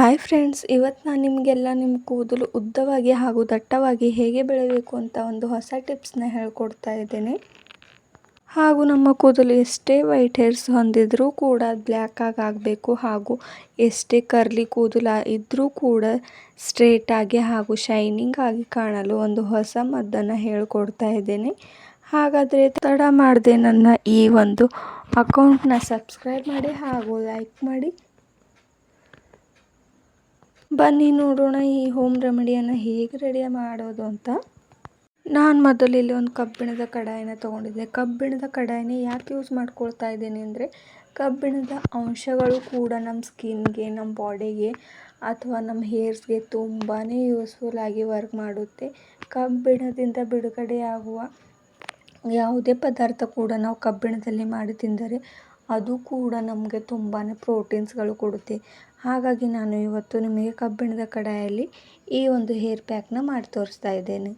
Hi friends ಇವತ್ತು ನಾನು ನಿಮಗೆಲ್ಲ ನಿಮ್ಮ ಕೂದಲು ಉದ್ದವಾಗಿ ಹಾಗೂ ದಟ್ಟವಾಗಿ ಹೇಗೆ ಬೆಳೆಯಬೇಕು ಅಂತ ಒಂದು ಹೊಸ ಟಿಪ್ಸ್ನ ಹೇಳ್ಕೊಡ್ತಾ ಇದ್ದೇನೆ. ಹಾಗೂ ನಮ್ಮ ಕೂದಲು ಎಷ್ಟೇ ವೈಟ್ ಹೇರ್ಸ್ ಹೊಂದಿದ್ರೂ ಕೂಡ ಬ್ಲ್ಯಾಕ್ ಆಗಬೇಕು ಹಾಗೂ ಎಷ್ಟೇ ಕರ್ಲಿ ಕೂದಲು ಇದ್ದರೂ ಕೂಡ ಸ್ಟ್ರೇಟಾಗಿ ಹಾಗೂ ಶೈನಿಂಗ್ ಆಗಿ ಕಾಣಲು ಒಂದು ಹೊಸ ಮದ್ದನ್ನು ಹೇಳ್ಕೊಡ್ತಾ ಇದ್ದೇನೆ. ಹಾಗಾದರೆ ತಡ ಮಾಡದೆ ನನ್ನ ಈ ಒಂದು ಅಕೌಂಟ್ನ ಸಬ್ಸ್ಕ್ರೈಬ್ ಮಾಡಿ ಹಾಗೂ ಲೈಕ್ ಮಾಡಿ. ಬನ್ನಿ ನೋಡೋಣ ಈ ಹೋಮ್ ರೆಮಿಡಿಯನ್ನು ಹೇಗೆ ರೆಡಿ ಮಾಡೋದು ಅಂತ. ನಾನು ಮೊದಲು ಇಲ್ಲಿ ಒಂದು ಕಬ್ಬಿಣದ ಕಡಾಯಿನ ತೊಗೊಂಡಿದ್ದೆ. ಕಬ್ಬಿಣದ ಕಡಾಯಿನ ಯಾಕೆ ಯೂಸ್ ಮಾಡ್ಕೊಳ್ತಾ ಇದ್ದೀನಿ ಅಂದರೆ, ಕಬ್ಬಿಣದ ಅಂಶಗಳು ಕೂಡ ನಮ್ಮ ಸ್ಕಿನ್ಗೆ ನಮ್ಮ ಬಾಡಿಗೆ ಅಥವಾ ನಮ್ಮ ಹೇರ್ಸ್ಗೆ ತುಂಬಾ ಯೂಸ್ಫುಲ್ ಆಗಿ ವರ್ಕ್ ಮಾಡುತ್ತೆ. ಕಬ್ಬಿಣದಿಂದ ಬಿಡುಗಡೆಯಾಗುವ ಯಾವುದೇ ಪದಾರ್ಥ ಕೂಡ ನಾವು ಕಬ್ಬಿಣದಲ್ಲಿ ಮಾಡಿ ತಿಂದರೆ ಅದು ಕೂಡ ನಮಗೆ ತುಂಬಾ ಪ್ರೋಟೀನ್ಸ್ಗಳು ಕೊಡುತ್ತೆ. ಹಾಗಾಗಿ ನಾನು ಇವತ್ತು ನಿಮಗೆ ಕಬ್ಬಿಣದ ಕಡಾಯಲ್ಲಿ ಈ ಒಂದು ಹೇರ್ ಪ್ಯಾಕ್ನ ಮಾಡಿ ತೋರಿಸ್ತಾ ಇದ್ದೇನೆ.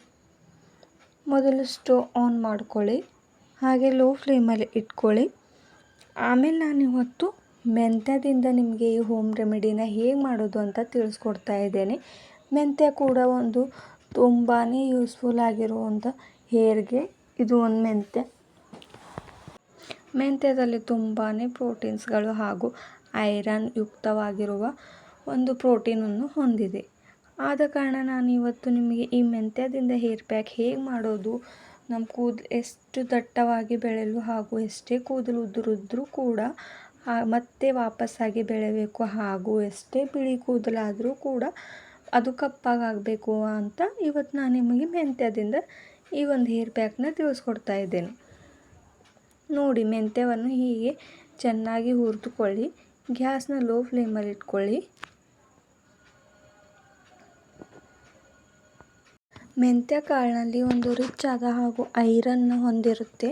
ಮೊದಲು ಸ್ಟವ್ ಆನ್ ಮಾಡ್ಕೊಳ್ಳಿ, ಹಾಗೆ ಲೋ ಫ್ಲೇಮಲ್ಲಿ ಇಟ್ಕೊಳ್ಳಿ. ಆಮೇಲೆ ನಾನು ಇವತ್ತು ಮೆಂತ್ಯದಿಂದ ನಿಮಗೆ ಈ ಹೋಮ್ ರೆಮಿಡಿನ ಹೇಗೆ ಮಾಡೋದು ಅಂತ ತಿಳಿಸ್ಕೊಡ್ತಾ ಇದ್ದೇನೆ. ಮೆಂತ್ಯ ಕೂಡ ಒಂದು ತುಂಬಾ ಯೂಸ್ಫುಲ್ ಆಗಿರುವಂಥ ಹೇರ್ಗೆ ಇದು ಒಂದು ಮೆಂತ್ಯ. ಮೆಂತ್ಯದಲ್ಲಿ ತುಂಬಾ ಪ್ರೋಟೀನ್ಸ್ಗಳು ಹಾಗೂ ಐರನ್ ಯುಕ್ತವಾಗಿರುವ ಒಂದು ಪ್ರೋಟೀನನ್ನು ಹೊಂದಿದೆ. ಆದ ಕಾರಣ ನಾನು ಇವತ್ತು ನಿಮಗೆ ಈ ಮೆಂತ್ಯದಿಂದ ಹೇರ್ ಪ್ಯಾಕ್ ಹೇಗೆ ಮಾಡೋದು, ನಮ್ಮ ಕೂದಲು ಎಷ್ಟು ದಟ್ಟವಾಗಿ ಬೆಳೆಯಲು ಹಾಗೂ ಎಷ್ಟೇ ಕೂದಲು ಉದುರಿದ್ರೂ ಕೂಡ ಮತ್ತೆ ವಾಪಸ್ಸಾಗಿ ಬೆಳೆಯಬೇಕು ಹಾಗೂ ಎಷ್ಟೇ ಬಿಳಿ ಕೂದಲಾದರೂ ಕೂಡ ಅದು ಕಪ್ಪಾಗಬೇಕು ಅಂತ ಇವತ್ತು ನಾನು ನಿಮಗೆ ಮೆಂತ್ಯದಿಂದ ಈ ಒಂದು ಹೇರ್ ಪ್ಯಾಕ್ನ ತಿಳಿಸ್ಕೊಡ್ತಾ ಇದ್ದೇನೆ. ನೋಡಿ ಮೆಂತ್ಯವನ್ನು ಹೀಗೆ ಚೆನ್ನಾಗಿ ಹುರಿದುಕೊಳ್ಳಿ. ಗ್ಯಾಸ್ನ ಲೋ ಫ್ಲೇಮಲ್ಲಿ ಇಟ್ಕೊಳ್ಳಿ. ಮೆಂತ್ಯ ಕಾಳಿನಲ್ಲಿ ಒಂದು ರಿಚ್ ಆದ ಹಾಗೂ ಐರನ್ ಹೊಂದಿರುತ್ತೆ.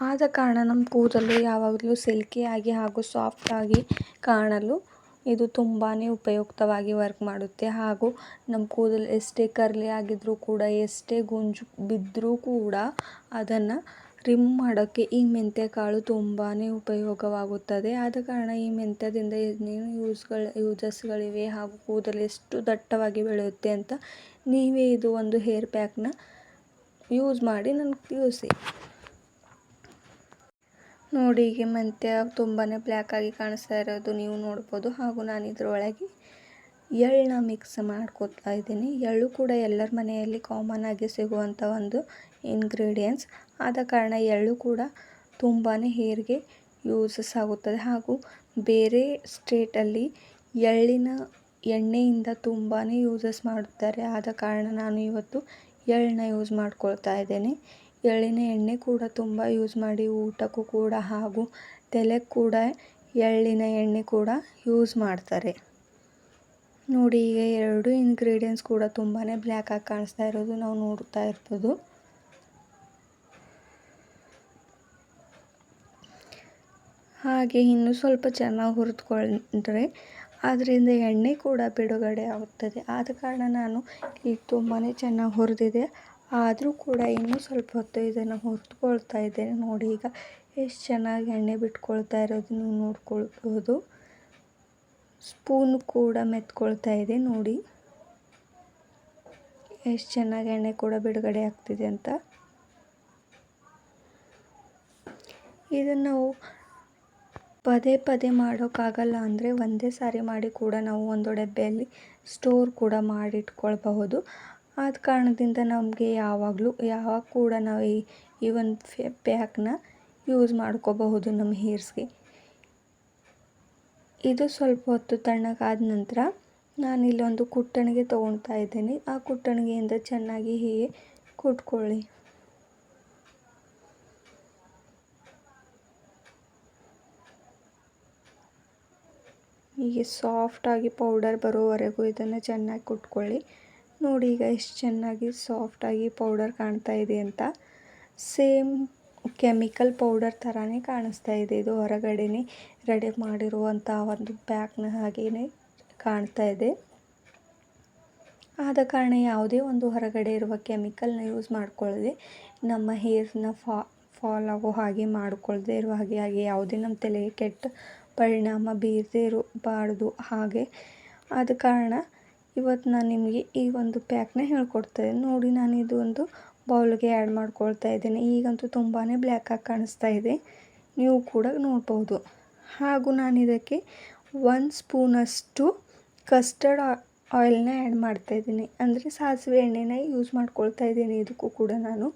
ಆದ ಕಾರಣ ನಮ್ಮ ಕೂದಲು ಯಾವಾಗಲೂ ಸಿಲ್ಕಿಯಾಗಿ ಹಾಗೂ ಸಾಫ್ಟಾಗಿ ಕಾಣಲು ಇದು ತುಂಬಾ ಉಪಯುಕ್ತವಾಗಿ ವರ್ಕ್ ಮಾಡುತ್ತೆ. ಹಾಗೂ ನಮ್ಮ ಕೂದಲು ಎಷ್ಟೇ ಕರ್ಲಿ ಆಗಿದ್ರೂ ಕೂಡ, ಎಷ್ಟೇ ಗುಂಜು ಬಿದ್ದರೂ ಕೂಡ ಅದನ್ನು ರಿಮ್ ಮಾಡೋಕ್ಕೆ ಈ ಮೆಂತ್ಯ ಕಾಳು ತುಂಬಾ ಉಪಯೋಗವಾಗುತ್ತದೆ. ಆದ ಕಾರಣ ಈ ಮೆಂತ್ಯದಿಂದ ಏನೇನು ಯೂಸ್ಗಳು, ಯೂಸಸ್ಗಳಿವೆ ಹಾಗೂ ಕೂದಲು ಎಷ್ಟು ದಟ್ಟವಾಗಿ ಬೆಳೆಯುತ್ತೆ ಅಂತ ನೀವೇ ಇದು ಒಂದು ಹೇರ್ ಪ್ಯಾಕ್ನ ಯೂಸ್ ಮಾಡಿ ನನಗೆ ತಿಳಿಸಿ. ನೋಡಿ, ಹೀಗೆ ಮೆಂತ್ಯ ತುಂಬಾ ಬ್ಲ್ಯಾಕಾಗಿ ಕಾಣಿಸ್ತಾ ಇರೋದು ನೀವು ನೋಡ್ಬೋದು. ಹಾಗೂ ನಾನು ಇದರೊಳಗೆ ಎಳ್ಳನ್ನ ಮಿಕ್ಸ್ ಮಾಡ್ಕೊತಾ ಇದ್ದೀನಿ. ಎಳ್ಳು ಕೂಡ ಎಲ್ಲರ ಮನೆಯಲ್ಲಿ ಕಾಮನ್ ಆಗಿ ಸಿಗುವಂಥ ಒಂದು ಇಂಗ್ರೀಡಿಯೆಂಟ್ಸ್ ಆದ ಕಾರಣ ಎಳ್ಳು ಕೂಡ ತುಂಬಾ ಹೇರ್ಗೆ ಯೂಸಸ್ ಆಗುತ್ತದೆ ಹಾಗೂ ಬೇರೆ ಸ್ಟೇಟಲ್ಲಿ ಎಳ್ಳಿನ ಎಣ್ಣೆಯಿಂದ ತುಂಬಾ ಯೂಸಸ್ ಮಾಡುತ್ತಾರೆ. ಆದ ಕಾರಣ ನಾನು ಇವತ್ತು ಎಳ್ಳನ್ನ ಯೂಸ್ ಮಾಡ್ಕೊಳ್ತಾ ಇದ್ದೇನೆ. ಎಳ್ಳಿನ ಎಣ್ಣೆ ಕೂಡ ತುಂಬ ಯೂಸ್ ಮಾಡಿ, ಊಟಕ್ಕೂ ಕೂಡ ಹಾಗೂ ತಲೆಗೆ ಕೂಡ ಎಳ್ಳಿನ ಎಣ್ಣೆ ಕೂಡ ಯೂಸ್ ಮಾಡ್ತಾರೆ. ನೋಡಿ, ಈಗ ಎರಡು ಇಂಗ್ರೀಡಿಯೆಂಟ್ಸ್ ಕೂಡ ತುಂಬಾ ಬ್ಲ್ಯಾಕ್ ಆಗಿ ಕಾಣಿಸ್ತಾ ಇರೋದು ನಾವು ನೋಡ್ತಾ ಇರ್ಬೋದು. ಹಾಗೆ ಇನ್ನೂ ಸ್ವಲ್ಪ ಚೆನ್ನಾಗಿ ಹುರಿದುಕೊಂಡ್ರೆ ಅದರಿಂದ ಎಣ್ಣೆ ಕೂಡ ಬಿಡುಗಡೆ ಆಗುತ್ತದೆ. ಆದ ಕಾರಣ ನಾನು ಈಗ ತುಂಬಾ ಚೆನ್ನಾಗಿ ಹುರಿದಿದೆ. ಆದರೂ ಕೂಡ ಇನ್ನೂ ಸ್ವಲ್ಪ ಹೊತ್ತು ಇದನ್ನು ಹುರಿದುಕೊಳ್ತಾ ಇದ್ದೇನೆ. ನೋಡಿ, ಈಗ ಎಷ್ಟು ಚೆನ್ನಾಗಿ ಎಣ್ಣೆ ಬಿಟ್ಕೊಳ್ತಾ ಇರೋದು ನೀವು ನೋಡ್ಕೊಳ್ಬೋದು. ಸ್ಪೂನ್ ಕೂಡ ಮೆತ್ಕೊಳ್ತಾ ಇದೆ, ನೋಡಿ. ಎಷ್ಟು ಚೆನ್ನಾಗಿ ಎಣ್ಣೆ ಕೂಡ ಬಿಡುಗಡೆ ಆಗ್ತಿದೆ ಅಂತ. ಇದನ್ನು ನಾವು ಪದೇ ಪದೇ ಮಾಡೋಕ್ಕಾಗಲ್ಲ ಅಂದರೆ ಒಂದೇ ಸಾರಿ ಮಾಡಿ ಕೂಡ ನಾವು ಒಂದು ಡಬ್ಬೆಯಲ್ಲಿ ಸ್ಟೋರ್ ಕೂಡ ಮಾಡಿಟ್ಕೊಳ್ಬಹುದು. ಆದ ಕಾರಣದಿಂದ ನಮಗೆ ಯಾವಾಗಲೂ, ಯಾವಾಗ ಕೂಡ ನಾವು ಈ ಈ ಒಂದು ಪ್ಯಾಕ್ನ ಯೂಸ್ ಮಾಡ್ಕೋಬಹುದು ನಮ್ಮ ಹೇರ್ಸ್ಗೆ. ಇದು ಸ್ವಲ್ಪ ಹೊತ್ತು ತಣ್ಣಗಾದ ನಂತರ ನಾನು ಇಲ್ಲೊಂದು ಕುಟ್ಟಣಿಗೆ ತೊಗೊಳ್ತಾ ಇದ್ದೀನಿ. ಆ ಕುಟ್ಟಣಿಗೆಯಿಂದ ಚೆನ್ನಾಗಿ ಹೀಗೆ ಕುಟ್ಕೊಳ್ಳಿ. ಹೀಗೆ ಸಾಫ್ಟಾಗಿ ಪೌಡರ್ ಬರೋವರೆಗೂ ಇದನ್ನು ಚೆನ್ನಾಗಿ ಕುಟ್ಕೊಳ್ಳಿ. ನೋಡಿ ಈಗ ಎಷ್ಟು ಚೆನ್ನಾಗಿ ಸಾಫ್ಟಾಗಿ ಪೌಡರ್ ಕಾಣ್ತಾ ಇದೆ ಅಂತ. ಸೇಮ್ ಕೆಮಿಕಲ್ ಪೌಡರ್ ಥರನೇ ಕಾಣಿಸ್ತಾ ಇದೆ. ಇದು ಹೊರಗಡೆನೆ ರೆಡಿ ಮಾಡಿರುವಂತ ಒಂದು ಪ್ಯಾಕ್ನ ಹಾಗೆಯೇ ಕಾಣ್ತಾ ಇದೆ. ಆದ ಕಾರಣ ಯಾವುದೇ ಒಂದು ಹೊರಗಡೆ ಇರುವ ಕೆಮಿಕಲ್ನ ಯೂಸ್ ಮಾಡ್ಕೊಳ್ಳದೆ ನಮ್ಮ ಹೇರ್ನ ಫಾ ಫಾಲ್ ಆಗೋ ಹಾಗೆ ಮಾಡ್ಕೊಳ್ಳದೆ ಇರುವ ಹಾಗೆ ಹಾಗೆ ಯಾವುದೇ ನಮ್ಮ ತಲೆಗೆ ಕೆಟ್ಟ ಪರಿಣಾಮ ಬೀರದೇ ಇರಬಾರ್ದು ಹಾಗೆ. ಆದ ಕಾರಣ ಇವತ್ತು ನಾನು ನಿಮಗೆ ಈ ಒಂದು ಪ್ಯಾಕ್ನ ಹೇಳ್ಕೊಡ್ತೇನೆ. ನೋಡಿ ನಾನು ಇದು ಒಂದು ಬೌಲ್ಗೆ ಆ್ಯಡ್ ಮಾಡ್ಕೊಳ್ತಾ ಇದ್ದೀನಿ. ಈಗಂತೂ ತುಂಬಾ ಬ್ಲ್ಯಾಕಾಗಿ ಕಾಣಿಸ್ತಾ ಇದೆ. ನೀವು ಕೂಡ ನೋಡ್ಬೋದು. ಹಾಗೂ ನಾನು ಇದಕ್ಕೆ ಒಂದು ಸ್ಪೂನಷ್ಟು ಕಸ್ಟರ್ಡ್ ಆಯಿಲ್ನ ಆ್ಯಡ್ ಮಾಡ್ತಾ ಇದ್ದೀನಿ. ಅಂದರೆ ಸಾಸಿವೆ ಎಣ್ಣೆನ ಯೂಸ್ ಮಾಡ್ಕೊಳ್ತಾ ಇದ್ದೀನಿ ಇದಕ್ಕೂ ಕೂಡ ನಾನು.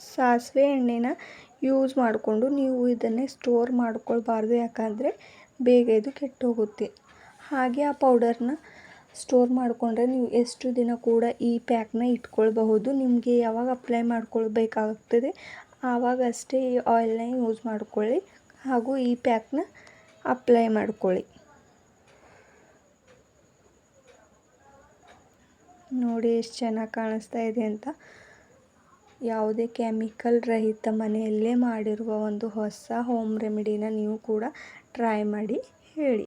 ಸಾಸಿವೆ ಎಣ್ಣೆನ ಯೂಸ್ ಮಾಡಿಕೊಂಡು ನೀವು ಇದನ್ನೇ ಸ್ಟೋರ್ ಮಾಡ್ಕೊಳ್ಬಾರ್ದು. ಯಾಕಂದರೆ ಬೇಗ ಇದು ಕೆಟ್ಟೋಗುತ್ತೆ. ಹಾಗೆ ಆ ಪೌಡರ್ನ ಸ್ಟೋರ್ ಮಾಡಿಕೊಂಡ್ರೆ ನೀವು ಎಷ್ಟು ದಿನ ಕೂಡ ಈ ಪ್ಯಾಕ್ನ ಇಟ್ಕೊಳ್ಬಹುದು. ನಿಮಗೆ ಯಾವಾಗ ಅಪ್ಲೈ ಮಾಡ್ಕೊಳ್ಬೇಕಾಗ್ತದೆ. ಆವಾಗಷ್ಟೇ ಈ ಆಯಿಲ್ನ ಯೂಸ್ ಮಾಡ್ಕೊಳ್ಳಿ. ಹಾಗೂ ಈ ಪ್ಯಾಕ್ನ ಅಪ್ಲೈ ಮಾಡ್ಕೊಳ್ಳಿ. ನೋಡಿ ಎಷ್ಟು ಚೆನ್ನಾಗಿ ಕಾಣಿಸ್ತಾ ಇದೆ ಅಂತ. ಯಾವುದೇ ಕೆಮಿಕಲ್ ರಹಿತ ಮನೆಯಲ್ಲೇ ಮಾಡಿರುವ ಒಂದು ಹೊಸ ಹೋಮ್ ರೆಮಿಡಿನ ನೀವು ಕೂಡ ಟ್ರೈ ಮಾಡಿ ಹೇಳಿ.